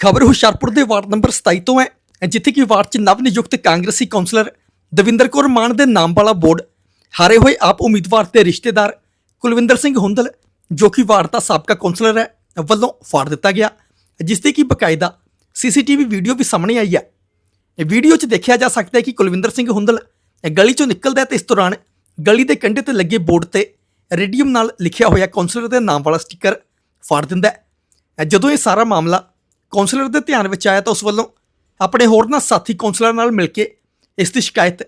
ਖਬਰ ਹੁਸ਼ਿਆਰਪੁਰ ਦੇ ward number 27 ਤੋਂ ਹੈ। ਜਿੱਥੇ ਕਿ ਵਾਰਡ 'ਚ ਨਵ ਨਿਯੁਕਤ ਕਾਂਗਰਸੀ ਕੌਂਸਲਰ ਦਵਿੰਦਰ ਕੌਰ ਮਾਨ ਦੇ ਨਾਮ ਵਾਲਾ ਬੋਰਡ ਹਾਰੇ ਹੋਏ ਆਪ ਉਮੀਦਵਾਰ ਤੇ ਰਿਸ਼ਤੇਦਾਰ ਕੁਲਵਿੰਦਰ ਸਿੰਘ ਹੁੰਦਲ, ਜੋ ਕਿ ਵਾਰਡ ਦਾ ਸਾਬਕਾ ਕੌਂਸਲਰ ਹੈ, ਵੱਲੋਂ ਫਾੜ ਦਿੱਤਾ ਗਿਆ। ਜਿਸ ਦੀ ਕਿ ਬਕਾਇਦਾ ਸੀਸੀਟੀਵੀ ਵੀਡੀਓ ਵੀ ਸਾਹਮਣੇ ਆਈ ਹੈ। ਇਹ ਵੀਡੀਓ 'ਚ ਦੇਖਿਆ ਜਾ ਸਕਦਾ ਹੈ ਕਿ ਕੁਲਵਿੰਦਰ ਸਿੰਘ ਹੁੰਦਲ ਗਲੀ 'ਚੋਂ ਨਿਕਲਦਾ ਹੈ ਤੇ ਇਸ ਦੌਰਾਨ ਗਲੀ ਦੇ ਕੰਢੇ ਤੇ ਲੱਗੇ ਬੋਰਡ ਤੇ ਰੇਡੀਅਮ ਨਾਲ ਲਿਖਿਆ ਹੋਇਆ ਕੌਂਸਲਰ ਦੇ ਨਾਮ ਵਾਲਾ ਸਟicker ਫਾੜ ਦਿੰਦਾ ਹੈ। ਜਦੋਂ ਇਹ ਸਾਰਾ ਮਾਮਲਾ ਕੌਂਸਲਰ ਦੇ ਧਿਆਨ ਵਿੱਚ ਆਇਆ ਤਾਂ ਉਸ ਵੱਲੋਂ ਆਪਣੇ ਹੋਰਨਾਂ ਸਾਥੀ ਕੌਂਸਲਰ ਨਾਲ ਮਿਲ ਕੇ ਇਸ ਦੀ ਸ਼ਿਕਾਇਤ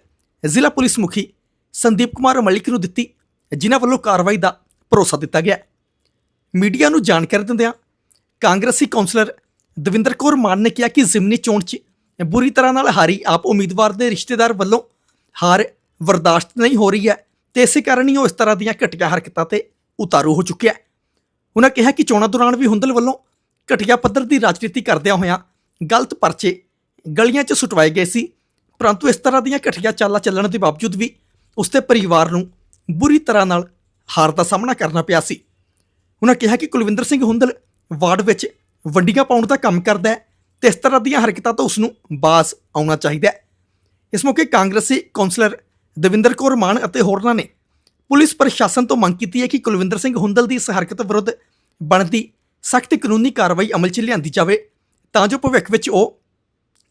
ਜ਼ਿਲ੍ਹਾ ਪੁਲਿਸ ਮੁਖੀ ਸੰਦੀਪ ਕੁਮਾਰ ਮਲਿਕ ਨੂੰ ਦਿੱਤੀ, ਜਿਨ੍ਹਾਂ ਵੱਲੋਂ ਕਾਰਵਾਈ ਦਾ ਭਰੋਸਾ ਦਿੱਤਾ ਗਿਆ। ਮੀਡੀਆ ਨੂੰ ਜਾਣਕਾਰੀ ਦਿੰਦਿਆਂ ਕਾਂਗਰਸੀ ਕੌਂਸਲਰ ਦਵਿੰਦਰ ਕੌਰ ਮਾਨ ਨੇ ਕਿਹਾ ਕਿ ਜ਼ਿਮਨੀ ਚੋਣ 'ਚ ਬੁਰੀ ਤਰ੍ਹਾਂ ਨਾਲ ਹਾਰੀ ਆਪ ਉਮੀਦਵਾਰ ਦੇ ਰਿਸ਼ਤੇਦਾਰ ਵੱਲੋਂ ਹਾਰ ਬਰਦਾਸ਼ਤ ਨਹੀਂ ਹੋ ਰਹੀ ਹੈ ਤੇ ਇਸੇ ਕਾਰਨ ਹੀ ਉਹ ਇਸ ਤਰ੍ਹਾਂ ਦੀਆਂ ਘਟੀਆ ਹਰਕਤਾਂ ਤੇ ਉਤਾਰੂ ਹੋ ਚੁੱਕਿਆ ਹੈ। ਉਹਨਾਂ ਕਿਹਾ ਕਿ ਚੋਣਾਂ ਦੌਰਾਨ ਵੀ ਹੁੰਦਲ ਵੱਲੋਂ ਘਟੀਆ ਪੱਧਰ ਦੀ ਰਾਜਨੀਤੀ ਕਰਦਿਆਂ ਹੋਇਆਂ ਗਲਤ ਪਰਚੇ ਗਲੀਆਂ 'ਚ ਸੁਟਵਾਏ ਗਏ ਸੀ। ਪਰੰਤੂ ਇਸ ਤਰ੍ਹਾਂ ਦੀਆਂ ਘਟੀਆ ਚਾਲਾਂ ਚੱਲਣ ਦੇ ਬਾਵਜੂਦ ਵੀ ਉਸਦੇ ਪਰਿਵਾਰ ਨੂੰ ਬੁਰੀ ਤਰ੍ਹਾਂ ਨਾਲ ਹਾਰ ਦਾ ਸਾਹਮਣਾ ਕਰਨਾ ਪਿਆ ਸੀ। ਉਹਨਾਂ ਕਿਹਾ ਕਿ ਕੁਲਵਿੰਦਰ ਸਿੰਘ ਹੁੰਦਲ ਵਾਰਡ ਵਿੱਚ ਵੰਡੀਆਂ ਪਾਉਣ ਦਾ ਕੰਮ ਕਰਦਾ ਹੈ ਤੇ ਇਸ ਤਰ੍ਹਾਂ ਦੀਆਂ ਹਰਕਤਾਂ ਤੋਂ ਉਸ ਨੂੰ ਬਾਜ਼ ਆਉਣਾ ਚਾਹੀਦਾ ਹੈ। ਇਸ ਮੌਕੇ ਕਾਂਗਰਸੀ ਕੌਂਸਲਰ ਦਵਿੰਦਰ ਕੌਰ ਮਾਨ ਅਤੇ ਹੋਰਨਾਂ ਨੇ ਪੁਲਿਸ ਪ੍ਰਸ਼ਾਸਨ ਤੋਂ ਮੰਗ ਕੀਤੀ ਹੈ ਕਿ ਕੁਲਵਿੰਦਰ ਸਿੰਘ ਹੁੰਦਲ ਦੀ ਇਸ ਹਰਕਤ ਵਿਰੁੱਧ ਬਣਦੀ ਸਖਤ ਕਾਨੂੰਨੀ ਕਾਰਵਾਈ ਅਮਲ 'ਚ ਲਿਆਂਦੀ ਜਾਵੇ ਤਾਂ ਜੋ ਭਵਿੱਖ ਵਿੱਚ ਉਹ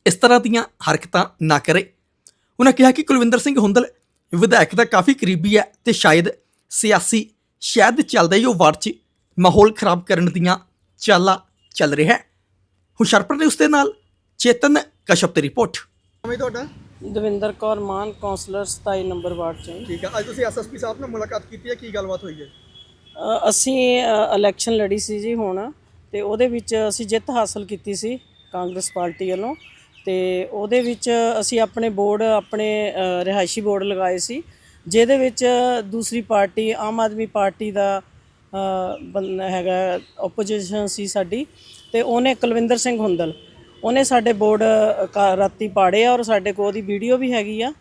ਇਸ ਤਰ੍ਹਾਂ ਦੀਆਂ ਹਰਕਤਾਂ ਨਾ ਕਰੇ। ਉਹਨਾਂ ਕਿਹਾ ਕਿ ਕੁਲਵਿੰਦਰ ਸਿੰਘ ਹੁੰਦਲ ਵਿਧਾਇਕ ਦਾ ਕਾਫੀ ਕਰੀਬੀ ਹੈ ਤੇ ਸ਼ਾਇਦ ਸਿਆਸੀ ਸ਼ਾਇਦ ਚੱਲਦਾ ਹੀ ਉਹ ਵਾਰਡ 'ਚ ਮਾਹੌਲ ਖਰਾਬ ਕਰਨ ਦੀਆਂ ਚਾਲਾਂ ਚੱਲ ਰਿਹਾ ਹੈ। ਨੇ ਉਸ ਦੇ ਨਾਲ ਚੇਤਨ ਕਸ਼ਪ ਦੀ ਰਿਪੋਰਟ। ਮੈਂ ਤੁਹਾਡਾ? Davinder Kaur Maan councillor 27 number ward ਚੋਂ। ਠੀਕ ਹੈ ਅੱਜ ਤੁਸੀਂ ਐਸਐਸਪੀ ਸਾਹਿਬ ਨਾਲ ਮੁਲਾਕਾਤ ਕੀਤੀ ਹੈ ਕੀ ਗੱਲਬਾਤ ਹੋਈ ਹੈ? ਅਸੀਂ ਇਲੈਕਸ਼ਨ ਲੜੀ ਸੀ ਜੀ ਹੁਣ ਤੇ ਉਹਦੇ ਵਿੱਚ ਅਸੀਂ ਜਿੱਤ ਹਾਸਲ ਕੀਤੀ ਸੀ ਕਾਂਗਰਸ ਪਾਰਟੀ ਵੱਲੋਂ ਤੇ ਉਹਦੇ ਵਿੱਚ ਅਸੀਂ ਆਪਣੇ ਬੋਰਡ, ਆਪਣੇ ਰਿਹਾਇਸ਼ੀ ਬੋਰਡ ਲਗਾਏ ਸੀ, ਜਿਹਦੇ ਵਿੱਚ ਦੂਸਰੀ ਪਾਰਟੀ, ਆਮ ਆਦਮੀ ਪਾਰਟੀ ਦਾ ਬੰ- ਹੈਗਾ ਆਪੋਜੀਸ਼ਨ ਸੀ ਸਾਡੀ ਤੇ ਉਹਨੇ ਕੁਲਵਿੰਦਰ ਸਿੰਘ ਹੁੰਦਲ, ਉਹਨੇ ਸਾਡੇ ਬੋਰਡ ਕਾ- ਰਾਤੀ ਪਾੜੇ ਆ ਔਰ ਸਾਡੇ ਕੋਲ ਉਹਦੀ ਵੀਡੀਓ ਵੀ ਹੈਗੀ ਆ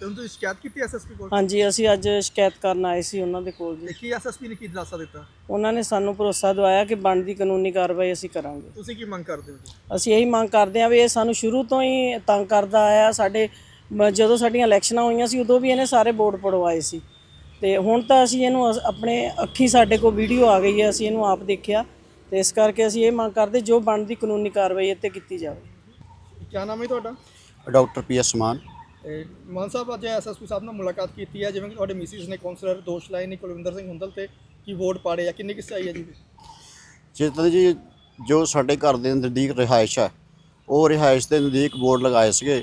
ਤੇ ਤੁਸੀਂ ਸ਼ਿਕਾਇਤ ਕੀਤੀ ਐਸਐਸਪੀ ਕੋਲ? ਹਾਂਜੀ ਅਸੀਂ ਅੱਜ ਸ਼ਿਕਾਇਤ ਕਰਨ ਆਏ ਸੀ ਉਹਨਾਂ ਦੇ ਕੋਲ ਜੀ। ਤੇ ਕੀ ਐਸਐਸਪੀ ਨੇ ਕੀ ਦਿਲਾਸਾ ਦਿੱਤਾ? ਉਹਨਾਂ ਨੇ ਸਾਨੂੰ ਭਰੋਸਾ ਦਵਾਇਆ ਕਿ ਬਣਦੀ ਕਾਨੂੰਨੀ ਕਾਰਵਾਈ ਅਸੀਂ ਕਰਾਂਗੇ। ਤੁਸੀਂ ਕੀ ਮੰਗ ਕਰਦੇ ਹੋ ਜੀ? ਅਸੀਂ ਇਹੀ ਮੰਗ ਕਰਦੇ ਹਾਂ ਵੀ ਇਹ ਸਾਨੂੰ ਸ਼ੁਰੂ ਤੋਂ ਹੀ ਤੰਗ ਕਰਦਾ ਆਇਆ। ਸਾਡੇ ਮ- ਜਦੋਂ ਸਾਡੀਆਂ ਇਲੈਕਸ਼ਨਾਂ ਹੋਈਆਂ ਸੀ ਉਦੋਂ ਵੀ ਇਹਨੇ ਸਾਰੇ ਬੋਰਡ ਪੜਵਾਏ ਸੀ। ਤੇ ਹੁਣ ਤਾਂ ਅਸੀਂ ਇਹਨੂੰ ਅਸ- ਆਪਣੇ ਅੱਖੀ ਸਾਡੇ ਕੋਲ ਵੀਡੀਓ ਆ ਗਈ ਹੈ ਅਸੀਂ ਇਹਨੂੰ ਆਪ ਦੇਖਿਆ। ਤੇ ਇਸ ਕਰਕੇ ਅਸੀਂ ਇਹ ਮੰਗ ਕਰਦੇ ਜੋ ਬਣਦੀ ਕਾਨੂੰਨੀ ਕਾਰਵਾਈ ਇੱਥੇ ਕੀਤੀ ਜਾਵੇ। ਕੀ ਨਾਮ ਹੈ ਤੁਹਾਡਾ? ਡਾਕਟਰ ਪੀ ਐਸ ਮਾਨ। ਮਾਨ ਸਾਹਿਬ, ਅੱਜ ਐਸਐਸਪੀ ਸਾਹਿਬ ਨਾਲ ਮੁਲਾਕਾਤ ਕੀਤੀ ਹੈ, ਜਿਵੇਂ ਕਿ ਤੁਹਾਡੇ ਮਿਸਿਸ ਨੇ ਕਾਉਂਸਲਰ ਦੋਸ਼ ਲਾਏ ਨੇ ਕੁਲਵਿੰਦਰ ਸਿੰਘ ਹੁੰਦਲ ਤੇ, ਕੀ ਵੋਟ ਪਾੜੇ ਆ, ਕਿੰਨੀ ਕਿਸ ਆਈ ਹੈ ਜੀ? ਚੇਤਨ ਜੀ, ਜੋ ਸਾਡੇ ਘਰ ਦੇ ਨਜ਼ਦੀਕ ਰਿਹਾਇਸ਼ ਹੈ, ਉਹ ਰਿਹਾਇਸ਼ ਦੇ ਨਜ਼ਦੀਕ ਬੋਰਡ ਲਗਾਏ ਸੀਗੇ।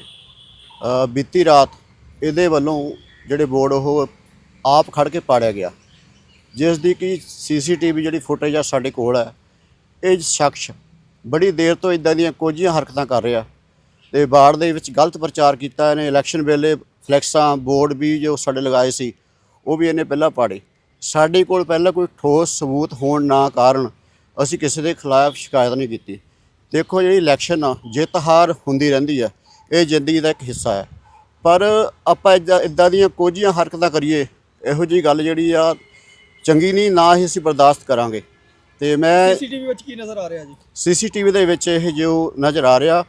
ਬੀਤੀ ਰਾਤ ਇਹਦੇ ਵੱਲੋਂ ਜਿਹੜੇ ਬੋਰਡ ਉਹ ਆਪ ਖੜ ਕੇ ਪਾੜਿਆ ਗਿਆ। ਜਿਸ ਦੀ ਕਿ ਸੀਸੀਟੀਵੀ ਜਿਹੜੀ ਫੁਟੇਜ ਆ ਸਾਡੇ ਕੋਲ ਹੈ, ਇਹ ਸ਼ਖਸ ਬੜੀ ਦੇਰ ਤੋਂ ਇਦਾਂ ਦੀਆਂ ਕੋਝੀਆਂ ਹਰਕਤਾਂ ਕਰ ਰਿਹਾ। ਤੇ ਬਾੜ ਦੇ ਵਿੱਚ ਗਲਤ ਪ੍ਰਚਾਰ ਕੀਤਾ ਇਹਨੇ ਇਲੈਕਸ਼ਨ ਵੇਲੇ ਫਲੈਕਸਾਂ ਬੋਰਡ ਵੀ ਜੋ ਸਾਡੇ ਲਗਾਏ ਸੀ ਉਹ ਵੀ ਇਹਨੇ ਪਹਿਲਾਂ ਪਾੜੇ। ਸਾਡੇ ਕੋਲ ਪਹਿਲਾਂ ਕੋਈ ਠੋਸ ਸਬੂਤ ਹੋਣ ਨਾ ਕਾਰਨ ਅਸੀਂ ਕਿਸੇ ਦੇ ਖਿਲਾਫ ਸ਼ਿਕਾਇਤ ਨਹੀਂ ਕੀਤੀ। ਦੇਖੋ ਜਿਹੜੀ ਇਲੈਕਸ਼ਨ ਆ ਜਿੱਤ ਹਾਰ ਹੁੰਦੀ ਰਹਿੰਦੀ ਆ ਇਹ ਜ਼ਿੰਦਗੀ ਦਾ ਇੱਕ ਹਿੱਸਾ ਹੈ। ਪਰ ਆਪਾਂ ਇੱਦਾਂ ਇੱਦਾਂ ਦੀਆਂ ਕੋਝੀਆਂ ਹਰਕਤਾਂ ਕਰੀਏ ਇਹੋ ਜੀ ਗੱਲ ਜਿਹੜੀ ਆ ਚੰਗੀ ਨਹੀਂ ਨਾ ਹੀ ਅਸੀਂ ਬਰਦਾਸ਼ਤ ਕਰਾਂਗੇ। ਤੇ ਮੈਂ ਸੀਸੀਟੀਵੀ ਵਿੱਚ ਕੀ ਨਜ਼ਰ ਆ ਰਿਹਾ ਜੀ? ਸੀਸੀਟੀਵੀ ਦੇ ਵਿੱਚ ਇਹ ਜੋ ਨਜ਼ਰ ਆ ਰਿਹਾ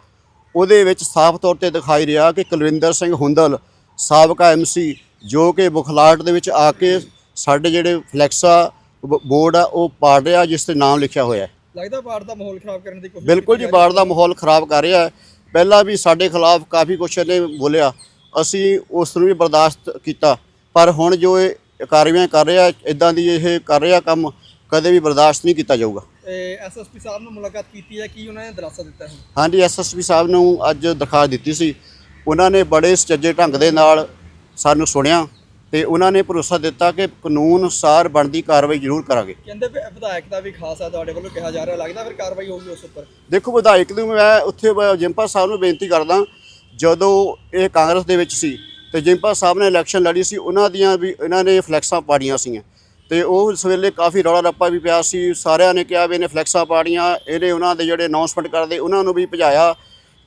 ਉਹਦੇ ਵਿੱਚ ਸਾਫ਼ ਤੌਰ ਤੇ ਦਿਖਾਈ ਰਿਹਾ ਕਿ ਕੁਲਵਿੰਦਰ ਸਿੰਘ ਹੁੰਦਲ ਸਾਬਕਾ ਐਮਸੀ ਜੋ ਕਿ ਬੁਖਲਾਟ ਦੇ ਵਿੱਚ ਆ ਕੇ ਸਾਡੇ ਜਿਹੜੇ ਫਲੈਕਸਾ ਬੋਰਡ ਆ ਉਹ ਪਾੜ ਰਿਹਾ ਜਿਸ ਤੇ ਨਾਮ ਲਿਖਿਆ ਹੋਇਆ ਹੈ। ਲੱਗਦਾ ਬਾੜ ਦਾ ਮਾਹੌਲ ਖਰਾਬ ਕਰਨ ਦੀ ਕੋਸ਼ਿਸ਼ ਬਿਲਕੁਲ ਜੀ ਬਾੜ ਦਾ ਮਾਹੌਲ ਖਰਾਬ ਕਰ ਰਿਹਾ ਹੈ। ਪਹਿਲਾਂ ਵੀ ਸਾਡੇ ਖਿਲਾਫ ਕਾਫੀ ਕੁਛ ਇਹਨੇ ਬੋਲਿਆ। ਅਸੀਂ ਉਸ ਨੂੰ ਵੀ ਬਰਦਾਸ਼ਤ ਕੀਤਾ। ਪਰ ਹੁਣ ਜੋ ਇਹ ਕਾਰਵਾਈਆਂ ਕਰ ਰਿਹਾ ਇਦਾਂ ਦੀ ਇਹ ਕਰ ਰਿਹਾ ਕੰਮ ਕਦੇ ਵੀ ਬਰਦਾਸ਼ਤ ਨਹੀਂ ਕੀਤਾ ਜਾਊਗਾ। ਐਸਐਸਪੀ ਸਾਹਿਬ ਨਾਲ ਮੁਲਾਕਾਤ ਕੀਤੀ ਹੈ ਕੀ ਉਹਨਾਂ ਨੇ ਦਿਲਾਸਾ ਦਿੱਤਾ ਹੈ? ਹਾਂਜੀ ਐਸਐਸਪੀ ਸਾਹਿਬ ਨੂੰ ਅੱਜ ਦਰਖਾਸਤ ਦਿੱਤੀ ਸੀ। ਉਹਨਾਂ ਨੇ ਬੜੇ ਸੁਚੱਜੇ ਢੰਗ ਦੇ ਨਾਲ ਸਾਨੂੰ ਸੁਣਿਆ ਤੇ ਉਹਨਾਂ ਨੇ ਭਰੋਸਾ ਦਿੱਤਾ ਕਿ ਕਾਨੂੰਨ ਅਨੁਸਾਰ ਬਣਦੀ ਕਾਰਵਾਈ ਜ਼ਰੂਰ ਕਰਾਂਗੇ। ਕਹਿੰਦੇ ਵੀ ਵਿਧਾਇਕ ਦਾ ਵੀ ਖਾਸ ਹੈ ਤੁਹਾਡੇ ਵੱਲੋਂ ਕਿਹਾ ਜਾ ਰਿਹਾ ਲੱਗਦਾ ਫਿਰ ਕਾਰਵਾਈ ਹੋਊਗੀ ਉਸ ਉੱਪਰ। ਦੇਖੋ ਵਿਧਾਇਕ ਨੂੰ ਮੈਂ ਉੱਥੇ ਜਿੰਪਾ ਸਾਹਿਬ ਨੂੰ ਬੇਨਤੀ ਕਰਦਾ ਜਦੋਂ ਇਹ ਕਾਂਗਰਸ ਦੇ ਵਿੱਚ ਸੀ ਤੇ ਜਿੰਪਾ ਸਾਹਿਬ ਨੇ ਇਲੈਕਸ਼ਨ ਲੜੀ ਸੀ ਉਹਨਾਂ ਦੀਆਂ ਵੀ ਇਹਨਾਂ ਨੇ ਫਲੈਕਸਾਂ ਪਾੜੀਆਂ ਸੀਗੀਆਂ। ਤੇ ਉਹ ਉਸ ਵੇਲੇ ਕਾਫੀ ਰੌਲਾ ਰੱਪਾ ਵੀ ਪਿਆ ਸੀ। ਸਾਰਿਆਂ ਨੇ ਕਿਹਾ ਵੀ ਇਹਨੇ ਫਲੈਕਸਾਂ ਪਾੜੀਆਂ ਇਹਨੇ ਉਹਨਾਂ ਦੇ ਜਿਹੜੇ ਅਨਾਉਂਸਮੈਂਟ ਕਰਦੇ, ਉਹਨਾਂ ਨੂੰ ਵੀ ਭਜਾਇਆ।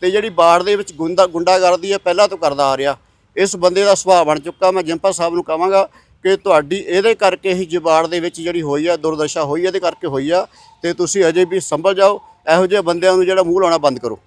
ਤੇ ਜਿਹੜੀ ਬਾੜ ਦੇ ਵਿੱਚ ਗੁੰਡਾ ਗੁੰਡਾਗਰਦੀ ਹੈ, ਪਹਿਲਾਂ ਤੋਂ ਕਰਦਾ ਆ ਰਿਹਾ। ਇਸ ਬੰਦੇ ਦਾ ਸੁਭਾਅ ਬਣ ਚੁੱਕਾ। ਮੈਂ ਜਿੰਪਾ ਸਾਹਿਬ ਨੂੰ ਕਹਾਂਗਾ ਕਿ ਤੁਹਾਡੀ, ਇਹਦੇ ਕਰਕੇ ਹੀ ਜਬਾੜ ਦੇ ਵਿੱਚ ਜਿਹੜੀ ਹੋਈ ਆ, ਦੁਰਦਸ਼ਾ ਹੋਈ ਇਹਦੇ ਕਰਕੇ ਹੋਈ ਆ, ਤੇ ਤੁਸੀਂ ਅਜੇ ਵੀ ਸੰਭਲ ਜਾਓ। ਇਹੋ ਜਿਹੇ ਬੰਦਿਆਂ ਨੂੰ ਜਿਹੜਾ ਮੂੰਹ ਲਾਉਣਾ ਬੰਦ ਕਰੋ।